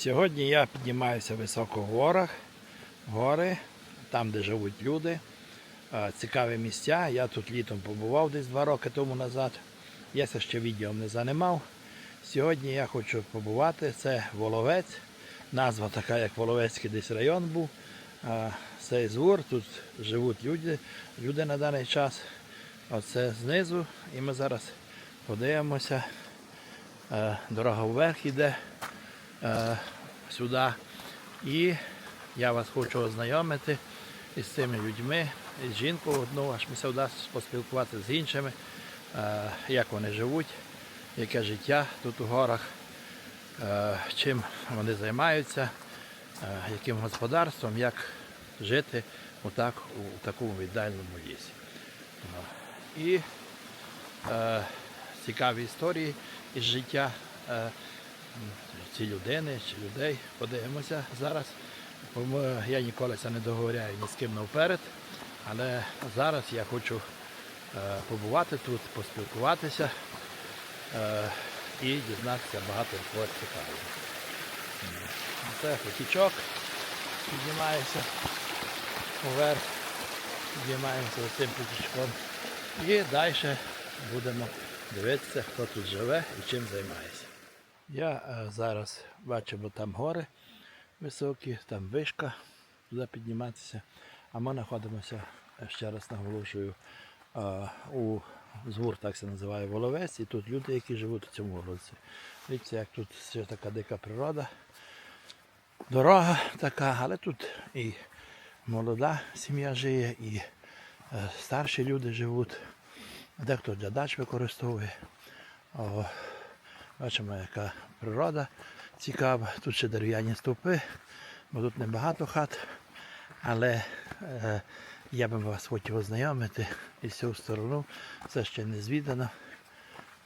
Сьогодні я піднімаюся високо в горах, гори, там, де живуть люди. Цікаві місця. Я тут літом побував десь два роки тому назад. Я це ще відео не займав. Сьогодні я хочу побувати. Це Воловець. Назва така, як Воловецький десь район був. Цей звур, тут живуть люди, люди на даний час. Оце знизу. І ми зараз подивимося. Дорога вверх іде е, сюди. І я вас хочу ознайомити із цими людьми, із жінкою одну, аж мені вдасться поспілкуватися з іншими, е, як вони живуть, яке життя тут у горах, е, чим вони займаються, е, яким господарством, як жити отак, у такому віддальному лісі. Ну, І е, цікаві історії із життя е, ці людини чи людей. Подивимося зараз. Я ніколи це не договоряю ні з ким наперед. Але зараз я хочу е, побувати тут, поспілкуватися е, і дізнатися багато чого цікавого. Це потічок, піднімається вверх, піднімаємося цим потічком. І далі будемо дивитися, хто тут живе і чим займається. Я е, зараз бачу, бо там гори високі, там вишка, туди підніматися. А ми знаходимося, е, ще раз наголошую, е, у звур, так це називає Воловець, і тут люди, які живуть у цьому вулиці. Дивіться, як тут ще така дика природа. Дорога така, але тут і молода сім'я живе, і старші люди живуть. Дехто для дач використовує. Бачимо, яка природа цікава. Тут ще дерев'яні стовпи, бо тут небагато хат. Але е, я би вас хотів ознайомити із цього сторону. Це ще не звідано.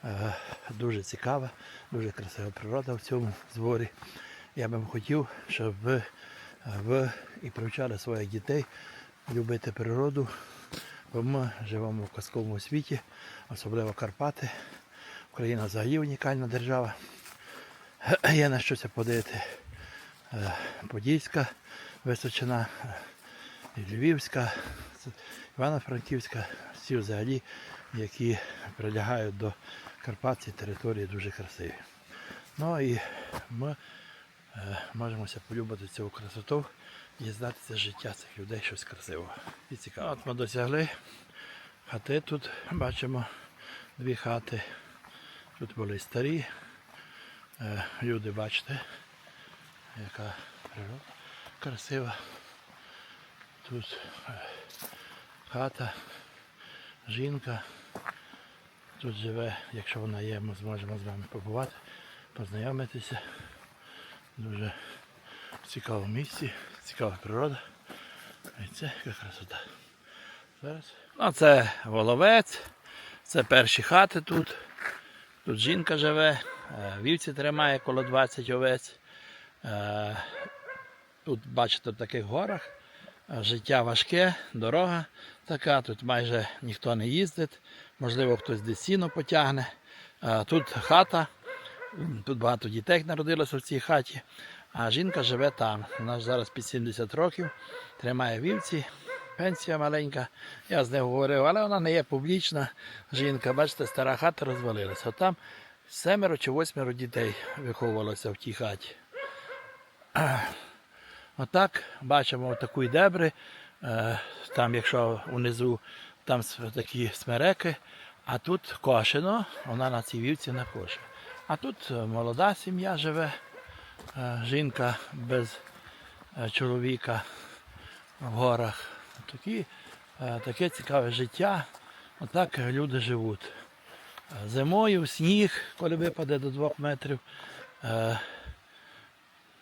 Е, дуже цікава, дуже красива природа в цьому зворі. Я би хотів, щоб ви, ви і привчали своїх дітей любити природу, бо ми живемо в казковому світі, особливо Карпати. Україна взагалі унікальна держава. Є на що це подивити. Е, Подільська Височина, е, Львівська, Івано-Франківська, всі взагалі, які прилягають до Карпат, ці території дуже красиві. Ну і ми е, можемося полюбити цю красоту і здатися життя цих людей щось красивого. І цікаво. От ми досягли хати тут, бачимо дві хати. Тут були старі. Е, Люди, бачите, яка природа красива. Тут е, хата, жінка. Тут живе, якщо вона є, ми зможемо з вами побувати, познайомитися. Дуже цікавому місці, цікава природа. І це красота. Зараз. Ну, це воловець, це перші хати тут. Тут жінка живе, е, вівці тримає коло 20 овець. Е, Тут, бачите, в таких горах е, життя важке, дорога така, тут майже ніхто не їздить, можливо, хтось десь сіно потягне. Тут хата, тут багато дітей народилося в цій хаті, а жінка живе там. Вона зараз під 70 років, тримає вівці, пенсія маленька. Я з нею говорив, але вона не є публічна жінка. Бачите, стара хата розвалилася. Там семеро чи восьмеро дітей виховувалося в тій хаті. Отак бачимо такі дебри. Е, Там, якщо унизу там такі смереки, а тут кошено, вона на цій вівці не коше. А тут е, молода сім'я живе, е, жінка без чоловіка в горах. Такі, е, таке цікаве життя. Отак люди живуть. Е, Зимою сніг, коли випаде до двох метрів, е,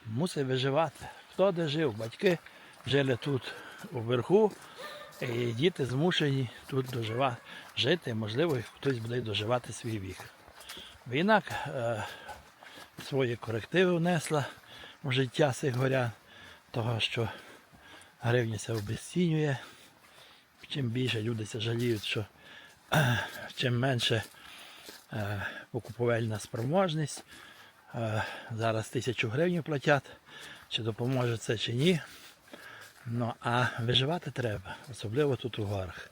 мусить виживати. Хто де жив? Батьки жили тут уверху, і діти змушені тут доживати, жити, можливо, хтось буде доживати свій вік. Війна е, свої корективи внесла в життя цих горян, того, що гривня це обезцінює. Чим більше люди це жаліють, що чим менше е, покупувальна спроможність, Е, Зараз тисячу гривень платять, чи допоможе це чи ні. Ну, а виживати треба, особливо тут у горах.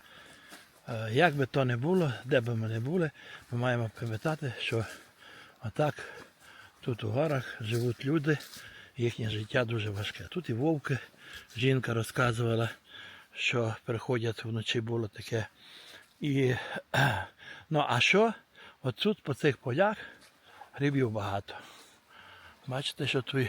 Е, Як би то не було, де би ми не були, ми маємо пам'ятати, що отак тут у горах живуть люди, їхнє життя дуже важке. Тут і вовки, жінка розказувала, що приходять вночі було таке. І, ну а що? От тут по цих полях грибів багато. Бачите, що тут е,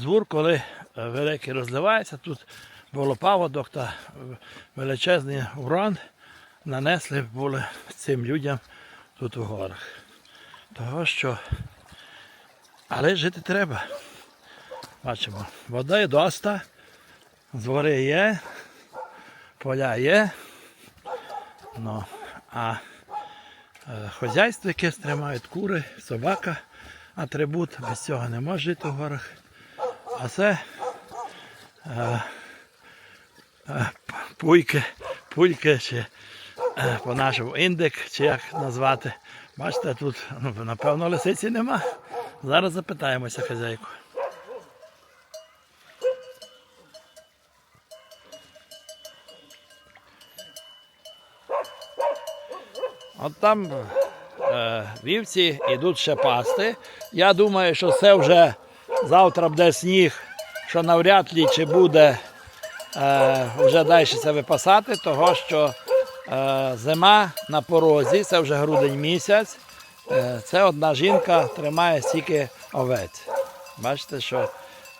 звур, коли е, великий розливається, тут було паводок та е, величезний урон нанесли були цим людям тут у горах. Того що. Але жити треба. Бачимо, вода є доста, звори є, поля є. Ну, а е, хазяйство, яке стримають кури, собака, атрибут, без цього не може жити в горах. А це е, е, пуйки, пульки чи е, по-нашому індик, чи як назвати. Бачите, тут ну, напевно лисиці нема. Зараз запитаємося хазяйку. От там е, вівці йдуть ще пасти. Я думаю, що це вже завтра буде сніг, що навряд ли чи буде е, вже далі це випасати, того що е, зима на порозі, це вже грудень місяць. Е, це одна жінка тримає стільки овець. Бачите, що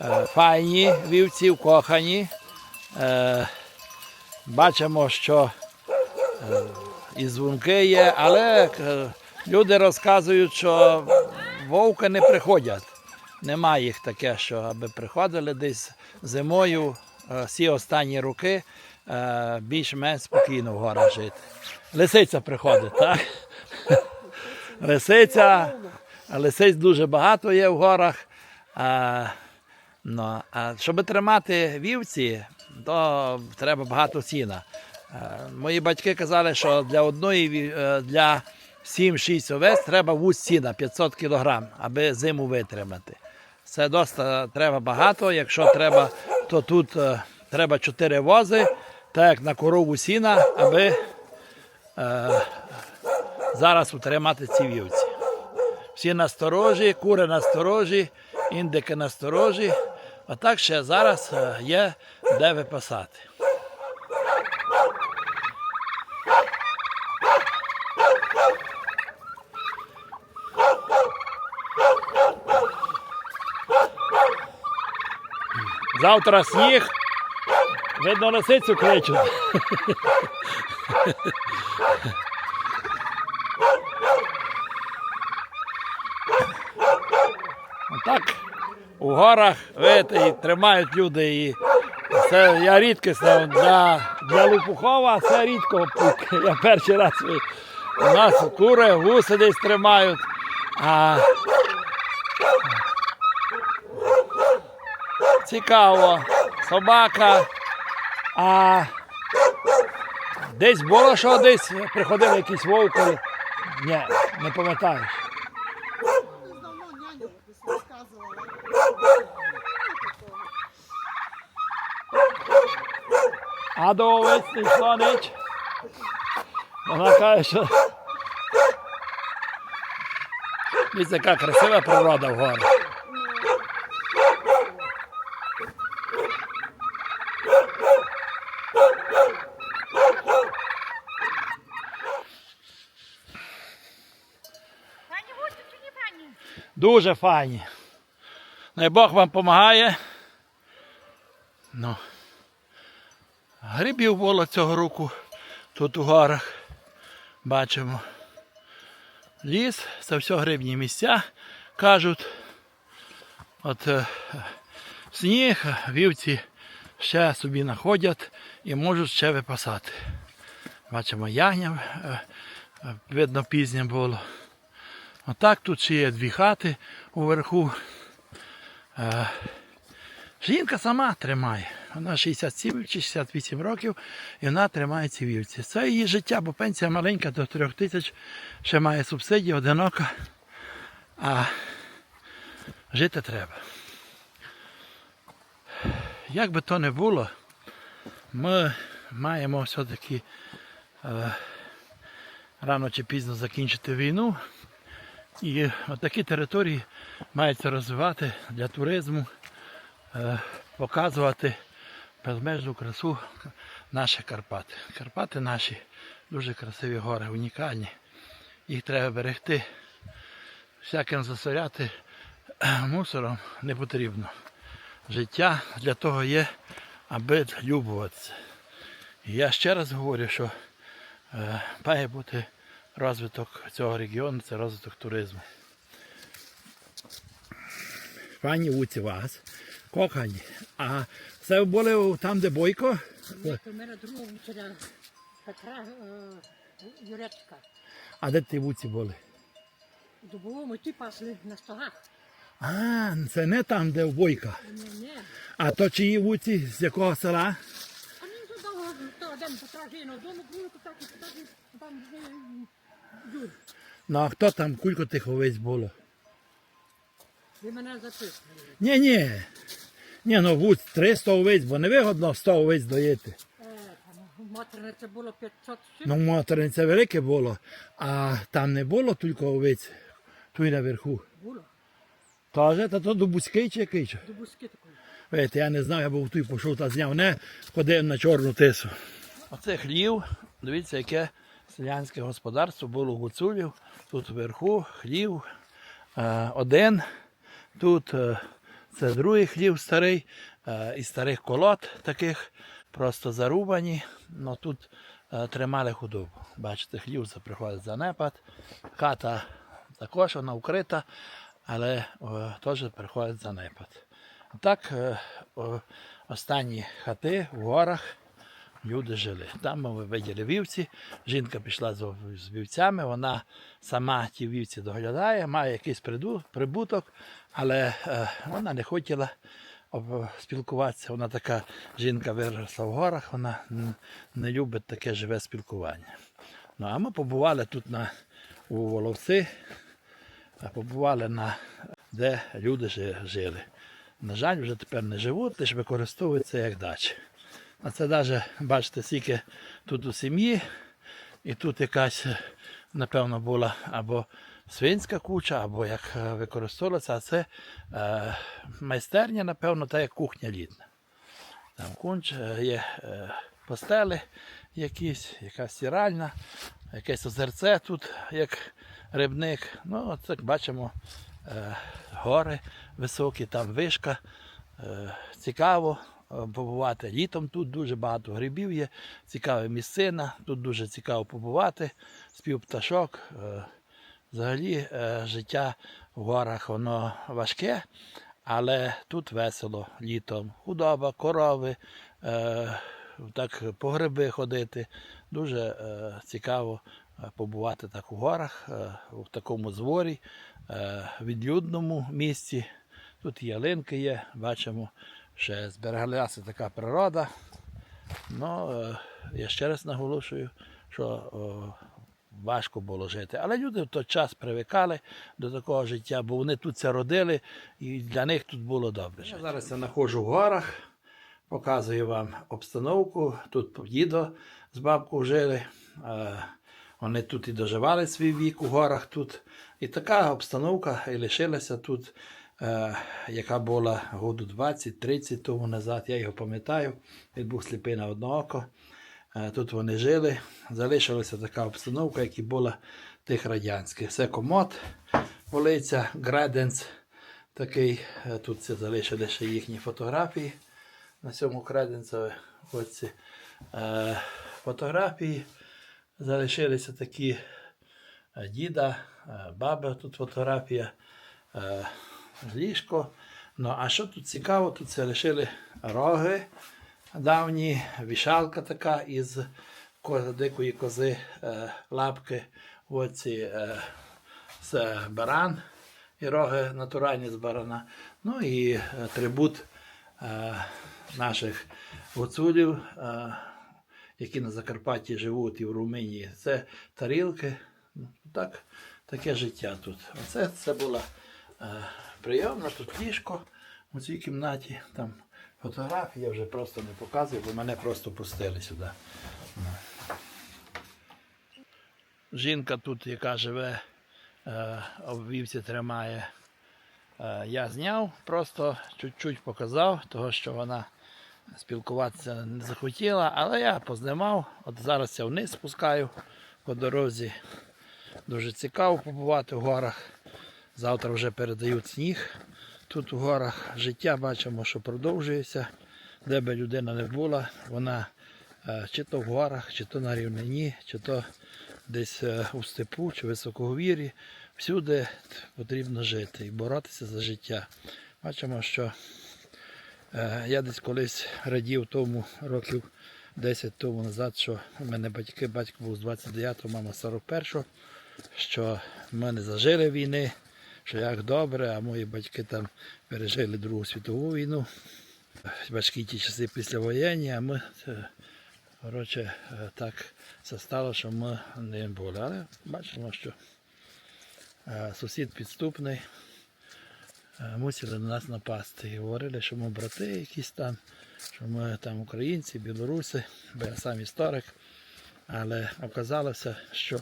е, файні вівці, вкохані. Е, бачимо, що і дзвонки є, але люди розказують, що вовки не приходять. Нема їх таке, що аби приходили десь зимою, всі останні роки більш-менш спокійно в горах жити. Лисиця приходить, так? Лисиця, лисиць дуже багато є в горах. А, ну, а щоб тримати вівці, то треба багато сіна. Мої батьки казали, що для одної е, для 7-6 овець треба вуз сіна 500 кг, аби зиму витримати. Це доста треба багато. Якщо треба, то тут е, треба 4 вози, так як на корову сіна, аби е, зараз утримати ці вівці. Всі насторожі, кури насторожі, індики насторожі. А так ще зараз е, є де випасати. Завтра сніг. Видно, лисицю кличуть. Отак у горах видите, і тримають люди. І це я рідкісно для, для Лопухова, це рідко. Я перший раз у нас кури, гуси десь тримають. А цікаво, собака. А десь було, що десь приходили якісь вовки. Ні, не пам'ятаю. Десь давно няня якось розказувала. А до овець не йшло ніч. Вона каже, що. Дивіться, яка красива природа в горах. Дуже файні. Най Бог вам допомагає. Ну. Грибів було цього року тут у горах. Бачимо. Ліс, це все грибні місця, кажуть. От е, сніг, вівці ще собі знаходять і можуть ще випасати. Бачимо, ягня, е, е, видно, пізнє було. Отак тут ще є дві хати уверху. Е, Жінка сама тримає. Вона 67 чи 68 років і вона тримає ці вівці. Це її життя, бо пенсія маленька до 3 тисяч, ще має субсидії, одинока. А Жити треба. Як би то не було, ми маємо все-таки е, рано чи пізно закінчити війну. І такі території маються розвивати для туризму, е, показувати безмежну красу наших Карпат. Карпати наші дуже красиві гори, унікальні. Їх треба берегти. Всяким засоряти мусором не потрібно. Життя для того є, аби любуватися. І я ще раз говорю, що е, має бути розвиток цього регіону, це розвиток туризму. Пані Уці вас, кохані, а це були там, де Бойко? У мене другого вчора Петра е, Юречка. А де ті вуці були? У дубовому ті пасли на стогах. А, це не там, де в Бойка. Ні, ні. А то чиї вуці, з якого села? А він тут довго, то один Петра жінок, дому кульку так, і так, і там Юр. Ну а хто там, кулько тих овець було? Ви мене записували. Ні, ні. Ні, ну вуць 300 овець, бо не вигодно 100 овець доїти. Е, це було 500 чим. Ну, це велике було, а там не було тільки овець, тут наверху. Було. Тоже, та то дубуський чи який? чи? Дубуски такої. Видите, я не знав, я був тут пішов та зняв, не ходив на чорну тису. Оце хлів, дивіться, яке селянське господарство було у гуцулів. Тут вверху хлів е, один, тут е, це другий хлів старий, е, із старих колод таких, просто зарубані. Ну, тут е, тримали худобу. Бачите, хлів приходить занепад, хата також вона вкрита, але е, теж приходить занепад. Так, е, останні хати в горах люди жили. Там ми виділи вівці. Жінка пішла з, вівцями, вона сама ті вівці доглядає, має якийсь прибуток, але е, вона не хотіла спілкуватися. Вона така жінка виросла в горах, вона не любить таке живе спілкування. Ну, а ми побували тут на, у Воловці, побували на де люди жили. На жаль, вже тепер не живуть, лише використовуються як дачі. А це навіть, бачите, скільки тут у сім'ї, і тут якась, напевно, була або свинська куча, або як е, використовувалася, а це е, майстерня, напевно, та як кухня літна. Там кунч, е, є е, постели якісь, якась стиральна, якесь озерце тут, як рибник. Ну, от бачимо, е, гори високі, там вишка. Е, цікаво побувати. Літом тут дуже багато грибів є, цікава місцина, тут дуже цікаво побувати, спів пташок. Е, Взагалі е, життя в горах воно важке, але тут весело літом. Худоба, корови, е, так по гриби ходити. Дуже цікаво побувати так у горах, в такому зворі, відлюдному місці. Тут ялинки є, бачимо, ще збереглася така природа. Ну, е, я ще раз наголошую, що важко було жити. Але люди в той час привикали до такого життя, бо вони тут це родили, і для них тут було добре. Я зараз я знаходжу в горах, показую вам обстановку. Тут дідо з бабкою жили. е, Вони тут і доживали свій вік у горах тут. І така обстановка і лишилася тут, яка була году 20-30 тому назад. Я його пам'ятаю. Він був сліпий на одне око. Е, Тут вони жили. Залишилася така обстановка, як і була тих радянських. Це комод, полиця, граденц такий. Е, Тут це залишили ще їхні фотографії на цьому креденцеві. Ось ці е, фотографії залишилися такі е, діда, е, баба, тут фотографія, е, ліжко. Ну, а що тут цікаво, тут це лишили роги давні, вішалка така із ко- дикої кози, е, лапки, оці е, з баран і роги натуральні з барана. Ну і е, трибут е, наших гуцулів, е, які на Закарпатті живуть і в Румунії. Це тарілки. Ну, Так, таке життя тут. Оце це була Е, Прийомно, тут ліжко у цій кімнаті. Там фотографії я вже просто не показую, бо мене просто пустили сюди. Жінка тут, яка живе, е, обвівці тримає. Е, Я зняв, просто чуть-чуть показав, того, що вона спілкуватися не захотіла, але я познімав. От зараз я вниз спускаю по дорозі. Дуже цікаво побувати в горах. Завтра вже передають сніг. Тут у горах життя бачимо, що продовжується. Де би людина не була, вона е, чи то в горах, чи то на рівнині, чи то десь е, у степу, чи високоговір'ї. Всюди потрібно жити і боротися за життя. Бачимо, що е, я десь колись радів тому років 10 тому назад, що в мене батьки, батько був з 29-го, мама з 41-го, що ми не зажили війни, що як добре, а мої батьки там пережили Другу світову війну. Важкі ті часи післявоєнні, а ми коротше, е, так все стало, що ми не були. Але бачимо, що е, сусід підступний, е, мусили на нас напасти. І говорили, що ми брати якісь там, що ми там українці, білоруси, бо я сам історик. Але оказалося, що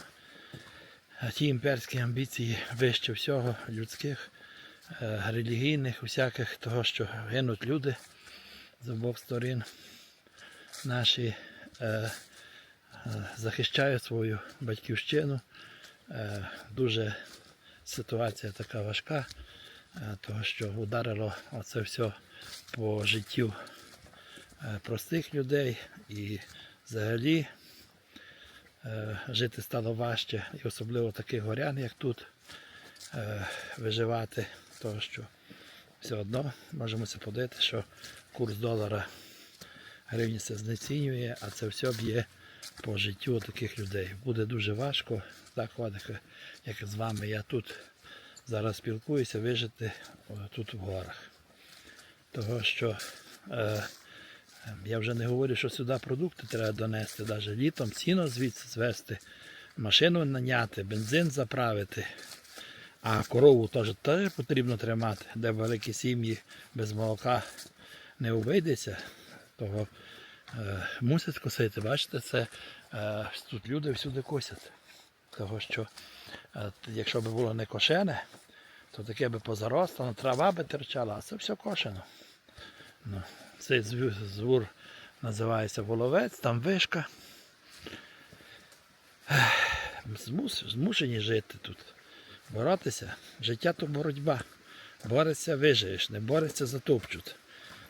ті імперські амбіції вище всього людських, е, релігійних, усяких, того, що гинуть люди з обох сторін. Наші е, е, захищають свою батьківщину. Дуже ситуація така важка, е, того що ударило оце все по життю простих людей і взагалі жити стало важче, і особливо таких горян, як тут, е, виживати, того що все одно можемо це подивити, що курс долара гривні це знецінює, а це все б'є по життю таких людей. Буде дуже важко, так як з вами. Я тут зараз спілкуюся, вижити тут в горах. Того що е, я вже не говорю, що сюди продукти треба донести, навіть літом сіно звідси звезти, машину наняти, бензин заправити. А корову теж, теж потрібно тримати, де великі сім'ї без молока не обійдеться, того е, мусять косити. Бачите, це е, тут люди всюди косять. Того що е, якщо б було не кошене, то таке би позаросло, трава би терчала, а це все кошено. Ну, цей звур називається воловець, там вишка. Змус, змушені жити тут. Боротися. Життя то боротьба. Бореться, вижиєш, не бореться, затопчуть.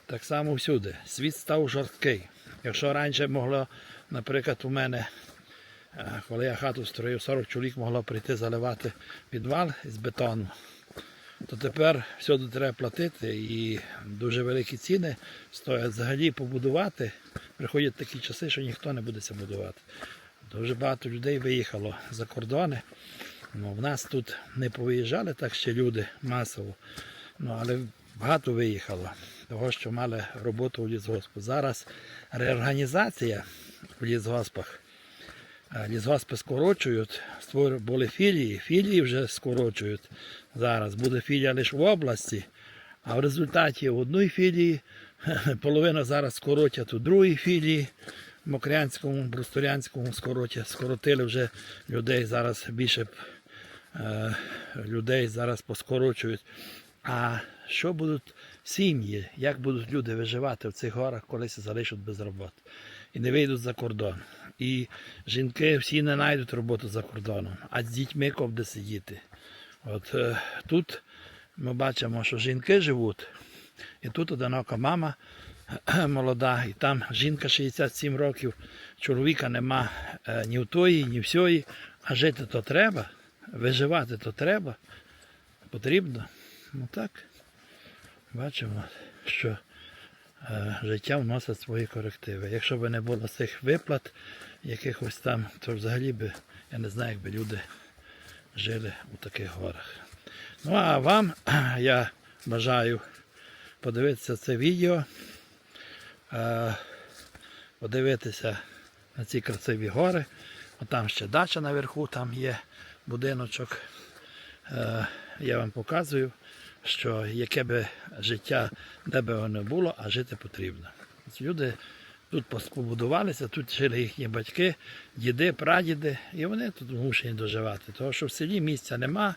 Так само всюди. Світ став жорсткий. Якщо раніше могло, наприклад, у мене, е, коли я хату строїв, 40 чоловік могло прийти заливати підвал з бетону, то тепер всюди треба платити і дуже великі ціни стоять взагалі побудувати. Приходять такі часи, що ніхто не буде це будувати. Дуже багато людей виїхало за кордони. Ну, в нас тут не повиїжджали так ще люди масово, ну, але багато виїхало, того, що мали роботу у лісгоспу. Зараз реорганізація в лісгоспах. Лісгоспи скорочують, створ- були філії, філії вже скорочують. Зараз буде філія лише в області, а в результаті в одній філії половина зараз скоротять у другій філії. Мокрянському, Брустурянському скоротять, скоротили вже людей зараз більше е, людей зараз поскорочують. А що будуть сім'ї, як будуть люди виживати в цих горах, коли залишать без роботи і не вийдуть за кордон. І жінки всі не знайдуть роботу за кордоном, а з дітьми ков де сидіти. От е, тут ми бачимо, що жінки живуть, і тут одинока мама молода, і там жінка 67 років, чоловіка нема е, ні в тої, ні в сьої, а жити то треба, виживати то треба, потрібно. Ну так, бачимо, що життя вносить свої корективи. Якщо б не було цих виплат, якихось там, то взагалі би, я не знаю, як би люди жили у таких горах. Ну а вам я бажаю подивитися це відео, е, подивитися на ці красиві гори. Отам ще дача наверху, там є будиночок. Е, Я вам показую. Що яке би життя, де би воно було, а жити потрібно. Люди тут побудувалися, тут жили їхні батьки, діди, прадіди, і вони тут змушені доживати. Тому що в селі місця нема,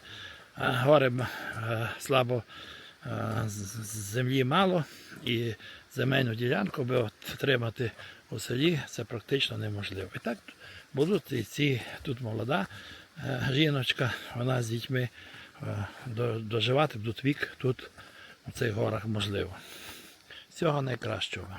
гори е, слабо, е, землі мало, і земельну ділянку би отримати у селі це практично неможливо. І так будуть і ці тут молода е, жіночка, вона з дітьми доживати тут вік тут у цих горах можливо. Всього найкращого.